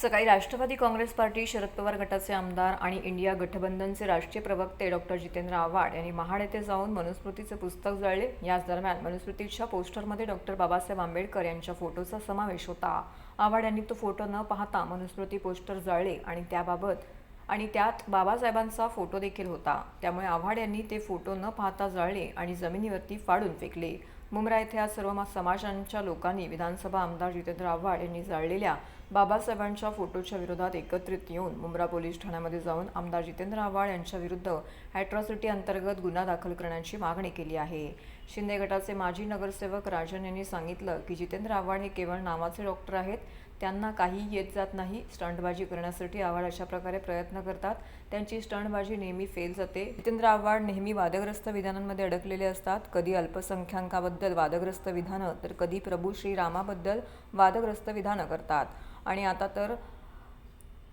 सकाळी राष्ट्रवादी काँग्रेस पार्टी शरद पवार गटाचे आमदार आणि इंडिया गठबंधनचे राष्ट्रीय प्रवक्ते डॉक्टर जितेंद्र आव्हाड यांनी महाड येथे जाऊन मनुस्मृतीचे पुस्तक जळले. याच दरम्यान मनुस्मृतीच्या पोस्टरमध्ये डॉक्टर बाबासाहेब आंबेडकर यांच्या फोटोचा समावेश होता. आव्हाड यांनी तो फोटो न पाहता मनुस्मृती पोस्टर जळले आणि त्याबाबत आणि त्यात बाबासाहेबांचा फोटो देखील होता. त्यामुळे आव्हाड यांनी ते फोटो न पाहता जळले आणि जमिनीवरती फाडून फेकले. मुंब्रा येथे आज सर्व मा- समाजांच्या लोकांनी विधानसभा आमदार जितेंद्र आव्हाड यांनी जाळलेल्या बाबासाहेबांच्या फोटोच्या विरोधात एकत्रित येऊन मुंब्रा पोलीस ठाण्यामध्ये जाऊन आमदार जितेंद्र आव्हाड यांच्या विरुद्ध ॲट्रॉसिटी अंतर्गत गुन्हा दाखल करण्याची मागणी केली आहे. शिंदे गटाचे माजी नगरसेवक राजन यांनी सांगितलं की जितेंद्र आव्हाड हे केवळ नावाचे डॉक्टर आहेत. त्यांना काही येत जात नाही. स्टंटबाजी करण्यासाठी आव्हाड अशा प्रकारे प्रयत्न करतात. त्यांची स्टंटबाजी नेहमी फेल जाते. जितेंद्र आव्हाड नेहमी वादग्रस्त विधानांमध्ये अडकलेले असतात. कधी अल्पसंख्याकाबद्दल वादग्रस्त विधानं तर कधी प्रभू श्रीरामाबद्दल वादग्रस्त विधानं करतात. आणि आता तर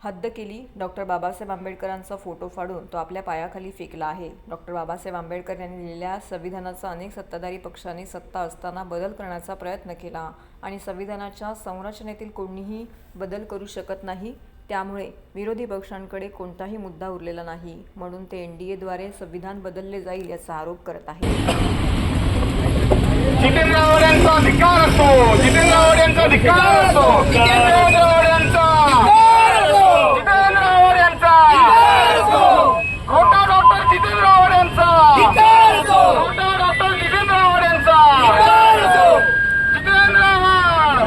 हद्द केली डॉक्टर बाबासाहेब आंबेडकरांचा फोटो फाडून तो आपल्या पायाखाली फेकला आहे. डॉक्टर बाबासाहेब आंबेडकर यांनी लिहिलेल्या संविधानाचा अनेक सत्ताधारी पक्षांनी सत्ता असताना बदल करण्याचा प्रयत्न केला आणि संविधानाच्या संरचनेतील कोणीही बदल करू शकत नाही त्यामुळे विरोधी पक्षांकडे कोणताही मुद्दा उरलेला नाही. म्हणून ते एन डी एद्वारे संविधान बदलले जाईल याचा आरोप करत आहे जितेंद्र आव्हाड यांचा धिक्कार असतो जितेंद्र आव्हाड यांचा धिक्कार असतो जितेंद्र आव्हाड यांचा जितेंद्र आव्हाड यांचा खोटा डॉक्टर जितेंद्र आव्हाड यांचा खोटा डॉक्टर जितेंद्र आव्हाड यांचा जितेंद्र आव्हाड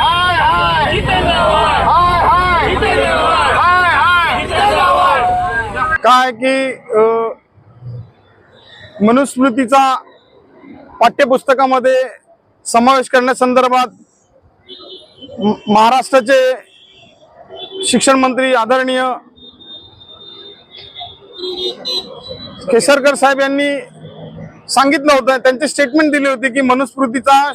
हाय हाय हाय हाय हाय हाय काय की मनुस्मृतीचा पाठ्यपुस्तकामध्ये समावेश करण्यासंदर्भात महाराष्ट्राचे शिक्षण मंत्री आदरणीय केसरकर साहेब यांनी सांगितलं होतं त्यांची स्टेटमेंट दिली होती की मनुस्मृतीचा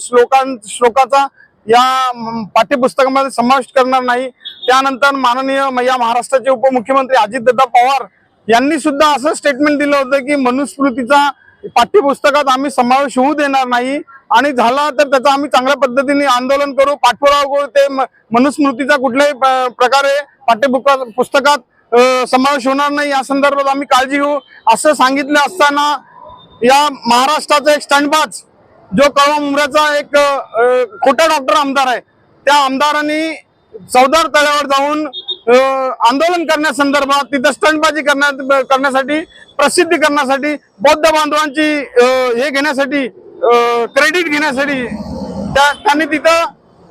श्लोकां श्लोकाचा या पाठ्यपुस्तकामध्ये समावेश करणार नाही. त्यानंतर माननीय या महाराष्ट्राचे उपमुख्यमंत्री अजितदादा पवार यांनी सुद्धा असं स्टेटमेंट दिलं होतं की मनुस्मृतीचा पाठ्यपुस्तकात आम्ही समावेश होऊ देणार नाही आणि झाला तर त्याचा आम्ही चांगल्या पद्धतीने आंदोलन करू. पाठपुरावा करू. ते मनुस्मृतीचा कुठल्याही प- प्रकारे पाठ्यपुस्तका पुस्तकात समावेश होणार नाही. या संदर्भात आम्ही काळजी घेऊ. असं सांगितलं असताना या महाराष्ट्राचा एक स्टंटबाज जो कळवा मुंब्र्याचा एक खोटा डॉक्टर आमदार आहे त्या आमदारांनी चौदार तळ्यावर जाऊन आंदोलन करण्यासंदर्भात तिथं स्टंटबाजी करण्या करण्यासाठी प्रसिद्धी करण्यासाठी बौद्ध बांधवांची हे घेण्यासाठी क्रेडिट घेण्यासाठी त्या त्यांनी तिथं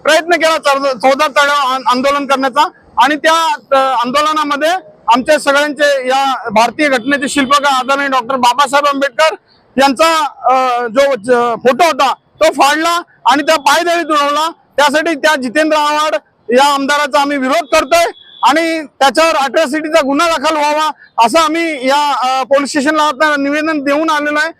प्रयत्न केला चौदा तळ्यावर आंदोलन करण्याचा. आणि त्या आंदोलनामध्ये आमच्या सगळ्यांचे या भारतीय घटनेचे शिल्पकार आदरणीय डॉक्टर बाबासाहेब आंबेडकर यांचा जो फोटो होता तो फाडला आणि त्या पायदळी तुडवला त्यासाठी त्या जितेंद्र आव्हाड या आमदाराचा आम्ही विरोध करतोय आणि त्याच्यावर अट्रॉसिटीचा गुन्हा दाखल व्हावा असं आम्ही या पोलीस स्टेशनला आता निवेदन देऊन आलेलो आहे.